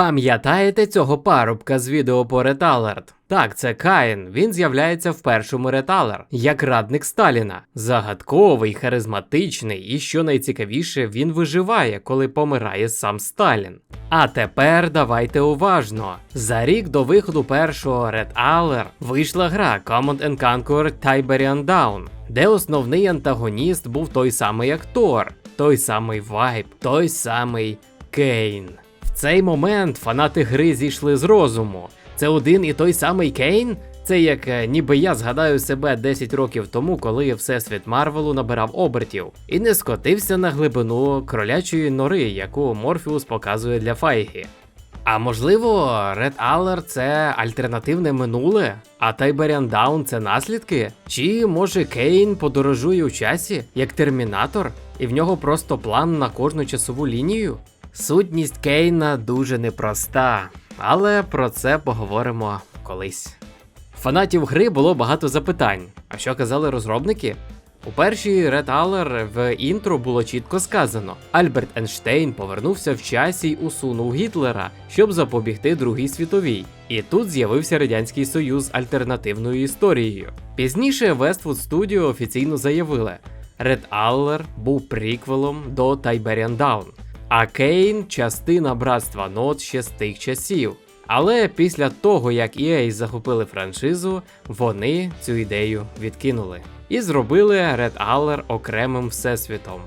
Пам'ятаєте цього парубка з відео по Реталерт? Так, це Каїн. Він з'являється в першому Реталер, як радник Сталіна. Загадковий, харизматичний, і що найцікавіше, він виживає, коли помирає сам Сталін. А тепер давайте уважно. За рік до виходу першого Red Alert вийшла гра Command and Conquer Tiberian Down, де основний антагоніст був той самий актор, той самий вайб, той самий Кейн. Цей момент фанати гри зійшли з розуму. Це один і той самий Кейн? Це як е, ніби я згадаю себе 10 років тому, коли всесвіт Марвелу набирав обертів і не скотився на глибину кролячої нори, яку Морфіус показує для Файгі. А можливо, Red Alert це альтернативне минуле, а Tiberian Down це наслідки? Чи може Кейн подорожує у часі як термінатор, і в нього просто план на кожну часову лінію? Сутність Кейна дуже непроста, але про це поговоримо колись. Фанатів гри було багато запитань. А що казали розробники? У першій Red Alert в інтро було чітко сказано: Альберт Ейнштейн повернувся в часі й усунув Гітлера, щоб запобігти Другій світовій. І тут з'явився Радянський Союз альтернативною історією. Пізніше Westwood Studio офіційно заявили, Red Alert був приквелом до Tiberian Down, а Кейн частина братства Нот ще з тих часів. Але після того, як EA захопили франшизу, вони цю ідею відкинули і зробили Red Alert окремим всесвітом.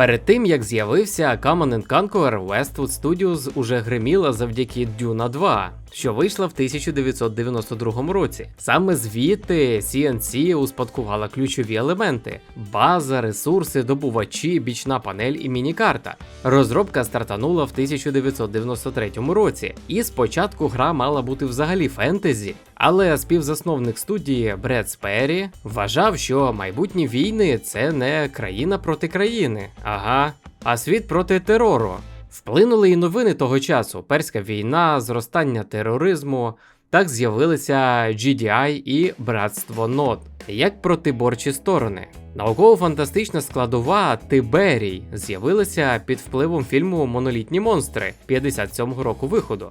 Перед тим як з'явився Command and Conquer, Westwood Studios уже гриміла завдяки Duna 2, що вийшла в 1992 році. Саме звідти CNC успадкувала ключові елементи: база, ресурси, добувачі, бічна панель і міні-карта. Розробка стартанула в 1993 році, і спочатку гра мала бути взагалі фентезі. Але співзасновник студії Бред Спері вважав, що майбутні війни це не країна проти країни, ага, а світ проти терору. Вплинули і новини того часу: перська війна, зростання тероризму. Так з'явилися GDI і Братство Нот як протиборчі сторони. Науково-фантастична складова Тиберій з'явилася під впливом фільму Монолітні монстри 57-го року виходу.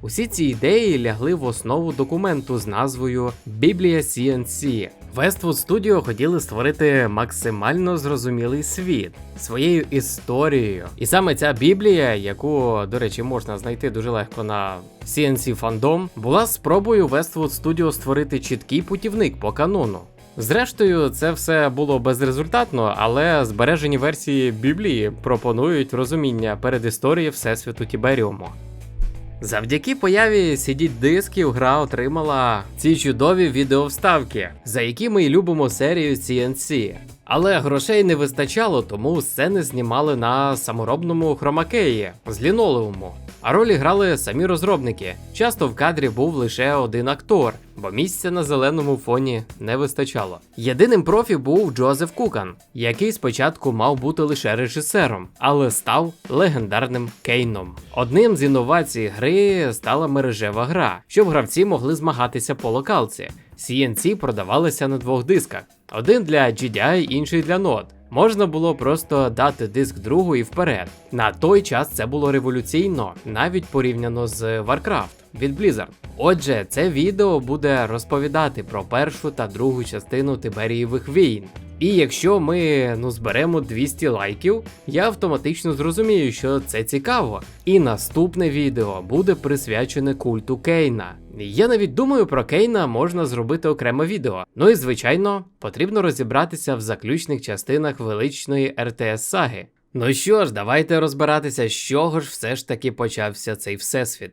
Усі ці ідеї лягли в основу документу з назвою Біблія CNC. Westwood Studio хотіли створити максимально зрозумілий світ своєю історією. І саме ця Біблія, яку, до речі, можна знайти дуже легко на CNC Fandom, була спробою Westwood Studio створити чіткий путівник по канону. Зрештою, це все було безрезультатно, але збережені версії Біблії пропонують розуміння передісторії Всесвіту Тіберіуму. Завдяки появі cd дисків гра отримала ці чудові відеовставки, за які ми любимо серію CNC. Але грошей не вистачало, тому сцени знімали на саморобному хромакеї з лінолеуму. А ролі грали самі розробники. Часто в кадрі був лише один актор, бо місця на зеленому фоні не вистачало. Єдиним профі був Джозеф Кукан, який спочатку мав бути лише режисером, але став легендарним Кейном. Одним з інновацій гри стала мережева гра, щоб гравці могли змагатися по локалці. CNC продавалися на двох дисках: один для GDI, інший для Node. Можна було просто дати диск другу і вперед. На той час це було революційно, навіть порівняно з Warcraft від Blizzard. Отже, це відео буде розповідати про першу та другу частину Тиберієвих війн. І якщо ми ну зберемо 200 лайків, я автоматично зрозумію, що це цікаво. І наступне відео буде присвячене культу Кейна. Я навіть думаю, про Кейна можна зробити окреме відео. Ну і звичайно, потрібно розібратися в заключних частинах величної РТС саги. Ну що ж, давайте розбиратися, з чого ж все ж таки почався цей всесвіт.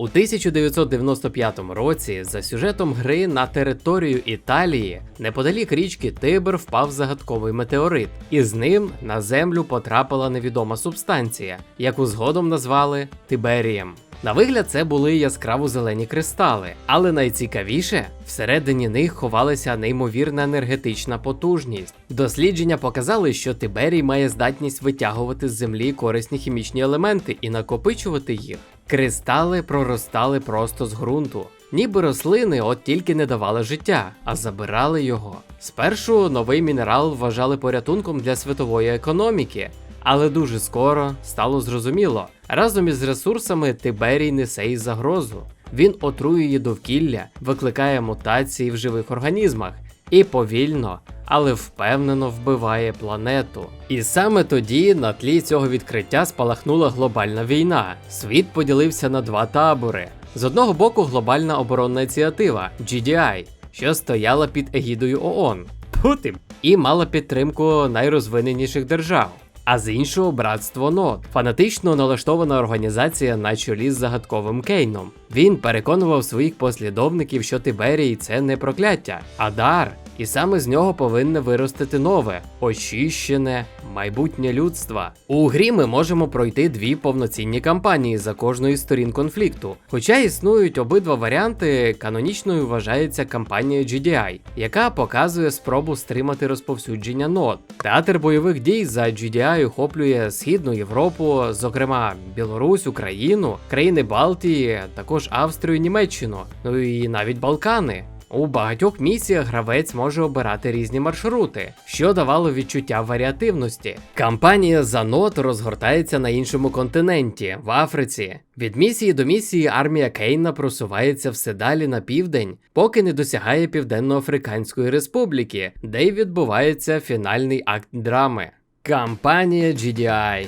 У 1995 році за сюжетом гри на територію Італії неподалік річки Тибр впав загадковий метеорит, і з ним на землю потрапила невідома субстанція, яку згодом назвали Тиберієм. На вигляд, це були яскраво зелені кристали, але найцікавіше всередині них ховалася неймовірна енергетична потужність. Дослідження показали, що Тиберій має здатність витягувати з землі корисні хімічні елементи і накопичувати їх. Кристали проростали просто з ґрунту. Ніби рослини от тільки не давали життя, а забирали його. Спершу новий мінерал вважали порятунком для світової економіки, Але дуже скоро стало зрозуміло, разом із ресурсами Тиберій несе і загрозу. Він отруює довкілля, викликає мутації в живих організмах і повільно, але впевнено вбиває планету. І саме тоді на тлі цього відкриття спалахнула глобальна війна. Світ поділився на два табори. З одного боку, глобальна оборонна ініціатива GDI, що стояла під егідою ООН Путін і мала підтримку найрозвиненіших держав. А з іншого братство Нот, фанатично налаштована організація на чолі з загадковим Кейном. Він переконував своїх послідовників, що Тиберій це не прокляття, а дар, і саме з нього повинне виростити нове, очищене майбутнє людства. У грі ми можемо пройти дві повноцінні кампанії за кожної з сторін конфлікту. Хоча існують обидва варіанти, канонічною вважається кампанія GDI, яка показує спробу стримати розповсюдження нот. Театр бойових дій за GDI охоплює Східну Європу, зокрема Білорусь, Україну, країни Балтії, також Австрію, Німеччину, ну і навіть Балкани. У багатьох місіях гравець може обирати різні маршрути, що давало відчуття варіативності. Кампанія за нот розгортається на іншому континенті, в Африці. Від місії до місії армія Кейна просувається все далі на південь, поки не досягає Південно-Африканської Республіки, де й відбувається фінальний акт драми. Кампанія GDI.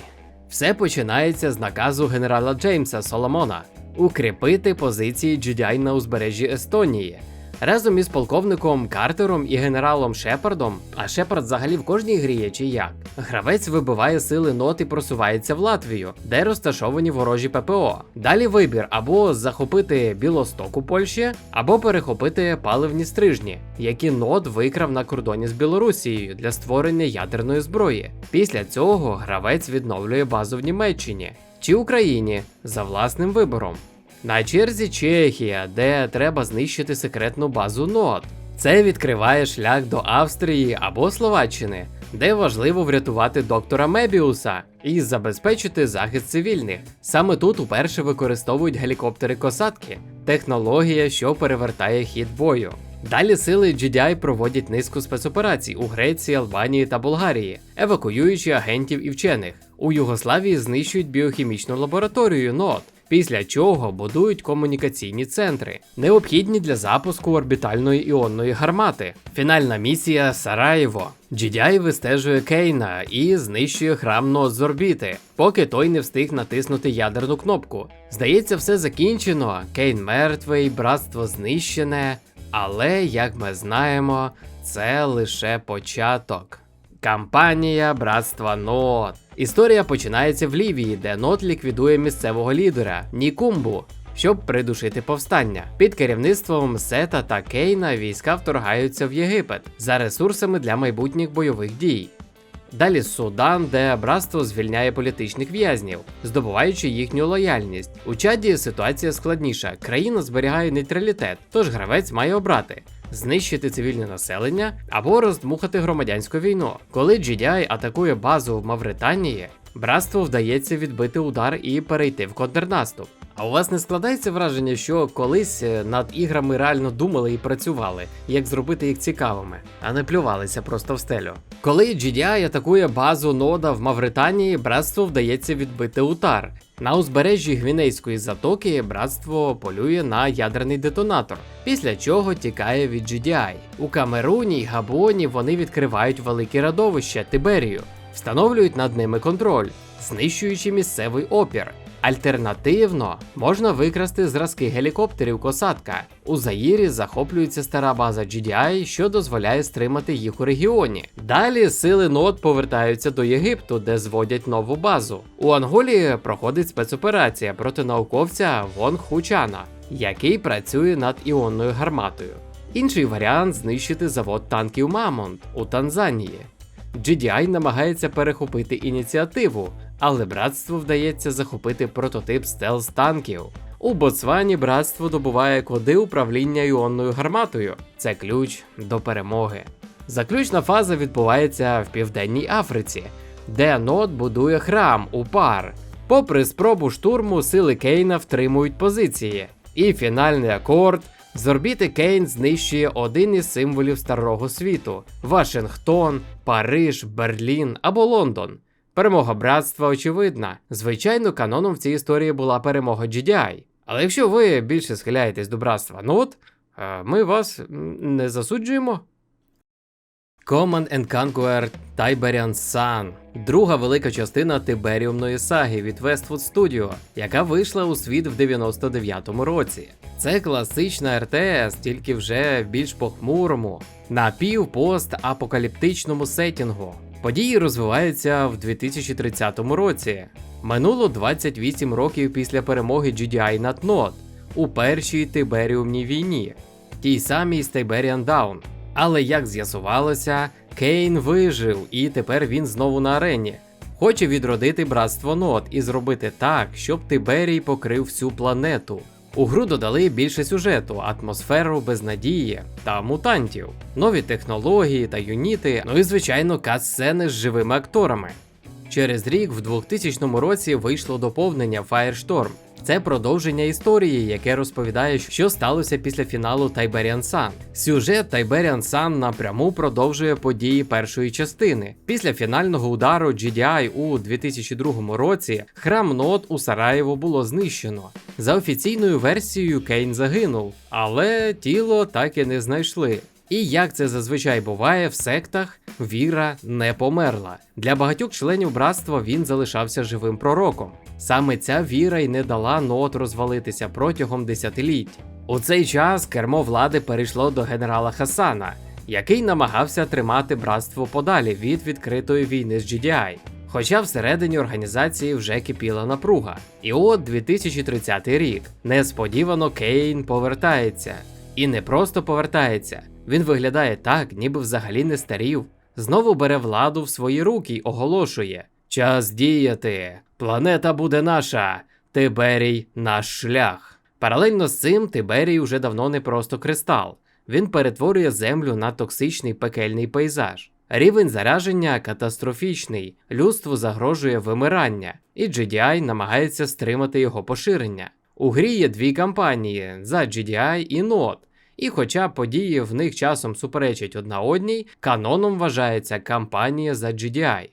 Все починається з наказу генерала Джеймса Соломона укріпити позиції GDI на узбережжі Естонії. Разом із полковником Картером і генералом Шепардом, а Шепард взагалі в кожній грі є чи як, гравець вибиває сили нот і просувається в Латвію, де розташовані ворожі ППО. Далі вибір або захопити Білосток у Польщі, або перехопити паливні стрижні, які нот викрав на кордоні з Білорусією для створення ядерної зброї. Після цього гравець відновлює базу в Німеччині чи Україні за власним вибором. На черзі Чехія, де треба знищити секретну базу нот. Це відкриває шлях до Австрії або Словаччини, де важливо врятувати доктора Мебіуса і забезпечити захист цивільних. Саме тут уперше використовують гелікоптери косатки, технологія, що перевертає хід бою. Далі сили GDI проводять низку спецоперацій у Греції, Албанії та Болгарії, евакуюючи агентів і вчених. У Югославії знищують біохімічну лабораторію НОТ після чого будують комунікаційні центри, необхідні для запуску орбітальної іонної гармати. Фінальна місія Сараєво. GDI вистежує Кейна і знищує храм Нот з орбіти, поки той не встиг натиснути ядерну кнопку. Здається, все закінчено. Кейн мертвий, братство знищене. Але, як ми знаємо, це лише початок. Кампанія Братства Нот. Історія починається в Лівії, де Нот ліквідує місцевого лідера Нікумбу, щоб придушити повстання. Під керівництвом Сета та Кейна війська вторгаються в Єгипет за ресурсами для майбутніх бойових дій. Далі Судан, де братство звільняє політичних в'язнів, здобуваючи їхню лояльність. У чаді ситуація складніша. Країна зберігає нейтралітет, тож гравець має обрати знищити цивільне населення або роздмухати громадянську війну. Коли GDI атакує базу в Мавританії, братству вдається відбити удар і перейти в контрнаступ. А у вас не складається враження, що колись е, над іграми реально думали і працювали, як зробити їх цікавими, а не плювалися просто в стелю. Коли GDI атакує базу нода в Мавританії, братству вдається відбити удар. На узбережжі Гвінейської затоки братство полює на ядерний детонатор, після чого тікає від GDI. У Камеруні й Габоні вони відкривають великі радовища Тиберію, встановлюють над ними контроль, знищуючи місцевий опір. Альтернативно можна викрасти зразки гелікоптерів косатка. У Заїрі захоплюється стара база GDI, що дозволяє стримати їх у регіоні. Далі сили нот повертаються до Єгипту, де зводять нову базу. У Анголі проходить спецоперація проти науковця Вонг Хучана, який працює над іонною гарматою. Інший варіант знищити завод танків Мамонт у Танзанії. GDI намагається перехопити ініціативу, але братству вдається захопити прототип стелс танків. У Ботсвані братство добуває коди управління іонною гарматою. Це ключ до перемоги. Заключна фаза відбувається в Південній Африці, де Нот будує храм у пар. Попри спробу штурму, сили Кейна втримують позиції. І фінальний акорд з орбіти Кейн знищує один із символів старого світу: Вашингтон, Париж, Берлін або Лондон. Перемога братства очевидна. Звичайно, каноном в цій історії була перемога GDI. Але якщо ви більше схиляєтесь до братства Нот, е, ми вас не засуджуємо. Command and Conquer Tiberian Sun – друга велика частина Тиберіумної саги від Westwood Studio, яка вийшла у світ в 99-му році. Це класична РТС, тільки вже в більш похмурому, напівпост-апокаліптичному сетінгу. Події розвиваються в 2030 році. Минуло 28 років після перемоги GDI над Нод у першій Тиберіумній війні, тій самій з Tiberian. Але як з'ясувалося, Кейн вижив, і тепер він знову на арені. Хоче відродити братство Нот і зробити так, щоб Тиберій покрив всю планету. У гру додали більше сюжету, атмосферу безнадії та мутантів, нові технології та юніти, ну і звичайно кат-сцени з живими акторами. Через рік, в 2000 році, вийшло доповнення Firestorm. Це продовження історії, яке розповідає, що сталося після фіналу Tiberian Sun. Сюжет Tiberian Sun напряму продовжує події першої частини. Після фінального удару GDI у 2002 році храм Нот у Сараєво було знищено. За офіційною версією Кейн загинув, але тіло так і не знайшли. І як це зазвичай буває в сектах, віра не померла. Для багатьох членів братства він залишався живим пророком. Саме ця віра й не дала нот розвалитися протягом десятиліть. У цей час кермо влади перейшло до генерала Хасана, який намагався тримати братство подалі від відкритої війни з GDI. Хоча всередині організації вже кипіла напруга. І от 2030 рік. Несподівано Кейн повертається. І не просто повертається, він виглядає так, ніби взагалі не старів. Знову бере владу в свої руки й оголошує: Час діяти! Планета буде наша! Тиберій наш шлях. Паралельно з цим Тиберій уже давно не просто кристал. Він перетворює землю на токсичний пекельний пейзаж. Рівень зараження катастрофічний, людству загрожує вимирання, і GDI намагається стримати його поширення. У грі є дві кампанії за GDI і NOT, і хоча події в них часом суперечать одна одній, каноном вважається кампанія за GDI.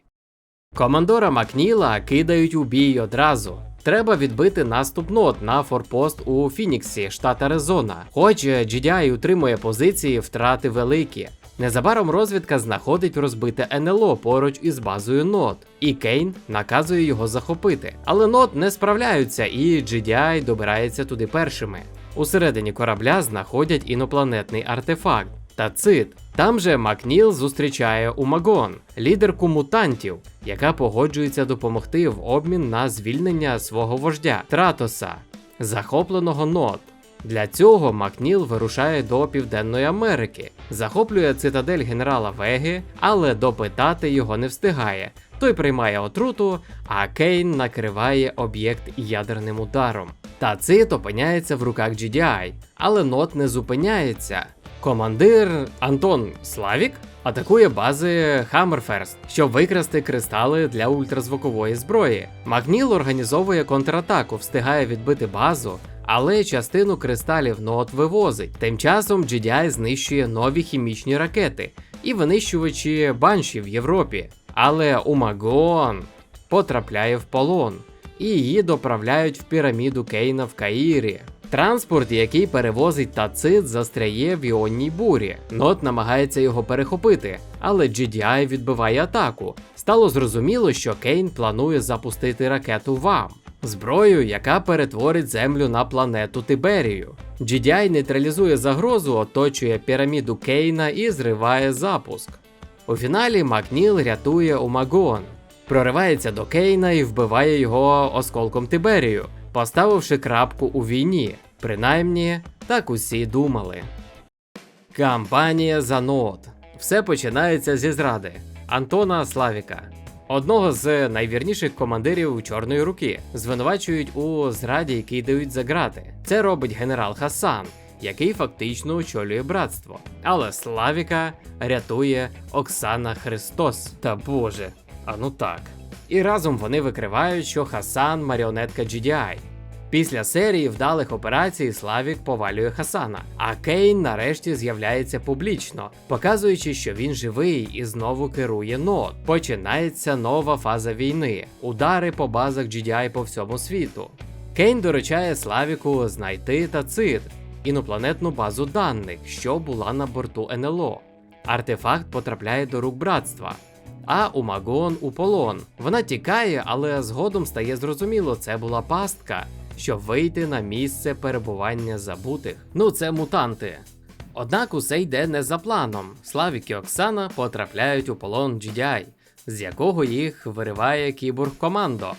Командора Макніла кидають у бій одразу. Треба відбити наступ нот на форпост у Фініксі, штат Аризона. Хоч GDI утримує позиції, втрати великі. Незабаром розвідка знаходить розбите НЛО поруч із базою нот, і Кейн наказує його захопити. Але нот не справляються, і GDI добирається туди першими. Усередині корабля знаходять інопланетний артефакт Тацит. Там же Макніл зустрічає Умагон, лідерку мутантів, яка погоджується допомогти в обмін на звільнення свого вождя Тратоса, захопленого нот. Для цього Макніл вирушає до Південної Америки, захоплює цитадель генерала Веги, але допитати його не встигає. Той приймає отруту, а Кейн накриває об'єкт ядерним ударом. Тацит опиняється в руках GDI, але нот не зупиняється. Командир Антон Славік атакує бази Хаммерферст, щоб викрасти кристали для ультразвукової зброї. Макніл організовує контратаку, встигає відбити базу, але частину кристалів нот вивозить. Тим часом GDI знищує нові хімічні ракети і винищувачі банші в Європі. Але Умагон потрапляє в полон, і її доправляють в піраміду Кейна в Каїрі. Транспорт, який перевозить тацит, застряє в іонній бурі. Нот намагається його перехопити, але GDI відбиває атаку. Стало зрозуміло, що Кейн планує запустити ракету ВАМ. Зброю, яка перетворить землю на планету Тиберію. GDI нейтралізує загрозу, оточує піраміду Кейна і зриває запуск. У фіналі Макніл рятує Умагон, проривається до Кейна і вбиває його осколком Тиберію, поставивши крапку у війні. Принаймні, так усі думали. Кампанія за нот. Все починається зі зради Антона Славіка. Одного з найвірніших командирів Чорної руки звинувачують у зраді, який дають за грати. Це робить генерал Хасан, який фактично очолює братство. Але Славіка рятує Оксана Христос. Та Боже, а ну так. І разом вони викривають, що Хасан маріонетка GDI. Після серії вдалих операцій Славік повалює Хасана, а Кейн нарешті з'являється публічно, показуючи, що він живий і знову керує нот. Починається нова фаза війни, удари по базах GDI по всьому світу. Кейн доручає Славіку знайти Тацит, інопланетну базу даних, що була на борту НЛО. Артефакт потрапляє до рук братства. А у Магон у полон. Вона тікає, але згодом стає зрозуміло, це була пастка, щоб вийти на місце перебування забутих. Ну, це мутанти. Однак усе йде не за планом. Славік і Оксана потрапляють у полон GDI, з якого їх вириває кіборг командо.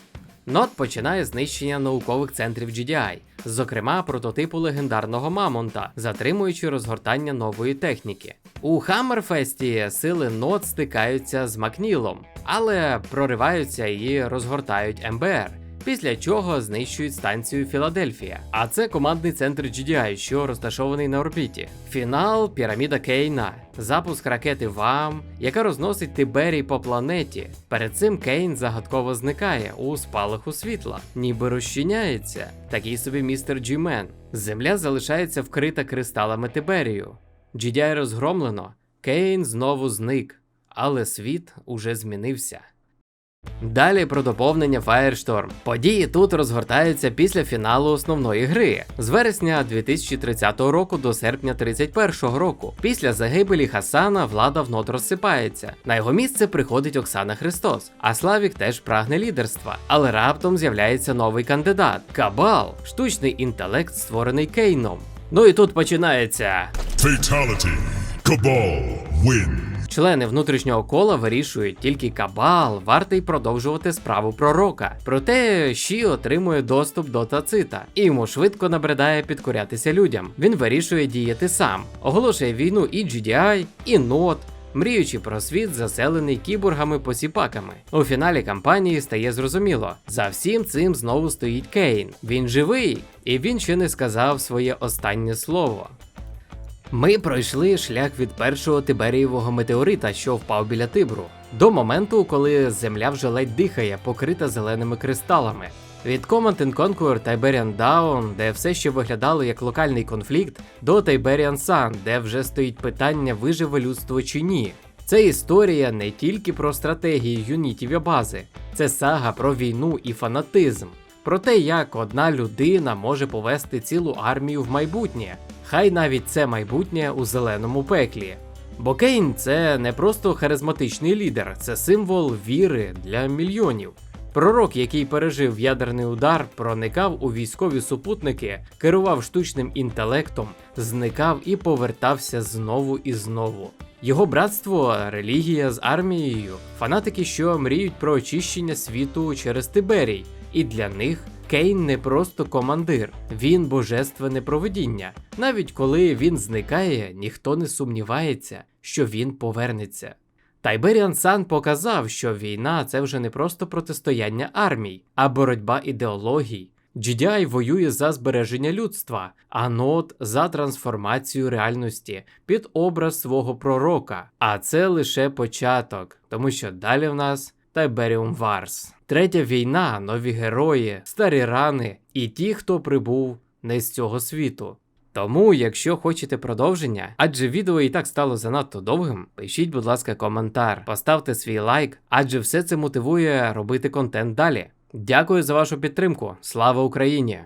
Нот починає знищення наукових центрів GDI, зокрема прототипу легендарного Мамонта, затримуючи розгортання нової техніки. У Хаммерфесті сили Нот стикаються з Макнілом, але прориваються і розгортають МБР. Після чого знищують станцію Філадельфія. А це командний центр GDI, що розташований на орбіті. Фінал піраміда Кейна, запуск ракети ВАМ, яка розносить Тиберій по планеті. Перед цим Кейн загадково зникає у спалаху світла, ніби розчиняється. Такий собі містер Джімен. Земля залишається вкрита кристалами Тиберію. GDI розгромлено, Кейн знову зник, але світ уже змінився. Далі про доповнення Firestorm. Події тут розгортаються після фіналу основної гри з вересня 2030 року до серпня 31 року. Після загибелі Хасана влада внот розсипається. На його місце приходить Оксана Христос, а Славік теж прагне лідерства. Але раптом з'являється новий кандидат Кабал, штучний інтелект, створений Кейном. Ну і тут починається. Fatality. Cabal win. Члени внутрішнього кола вирішують, тільки кабал вартий продовжувати справу пророка. Проте Ші отримує доступ до тацита і йому швидко набридає підкорятися людям. Він вирішує діяти сам, оголошує війну і GDI, і NOT, мріючи про світ, заселений кіборгами-посіпаками. У фіналі кампанії стає зрозуміло, за всім цим знову стоїть Кейн. Він живий, і він ще не сказав своє останнє слово. Ми пройшли шлях від першого Тиберієвого метеорита, що впав біля Тибру, до моменту, коли земля вже ледь дихає, покрита зеленими кристалами. Від Command Conquer Tiberian Down, де все ще виглядало як локальний конфлікт, до Tiberian Sun, де вже стоїть питання, виживе людство чи ні. Це історія не тільки про стратегії юнітів і бази, це сага про війну і фанатизм, про те, як одна людина може повести цілу армію в майбутнє, хай навіть це майбутнє у зеленому пеклі. Бо Кейн це не просто харизматичний лідер, це символ віри для мільйонів. Пророк, який пережив ядерний удар, проникав у військові супутники, керував штучним інтелектом, зникав і повертався знову і знову. Його братство релігія з армією, фанатики, що мріють про очищення світу через Тиберій, і для них Кейн не просто командир, він божественне провидіння. Навіть коли він зникає, ніхто не сумнівається, що він повернеться. Тайберіан Сан показав, що війна це вже не просто протистояння армій, а боротьба ідеологій. GDI воює за збереження людства, а Нот за трансформацію реальності під образ свого пророка. А це лише початок, тому що далі в нас Тайберіум Варс. Третя війна, нові герої, старі рани і ті, хто прибув не з цього світу. Тому, якщо хочете продовження, адже відео і так стало занадто довгим, пишіть, будь ласка, коментар, поставте свій лайк, адже все це мотивує робити контент далі. Дякую за вашу підтримку. Слава Україні!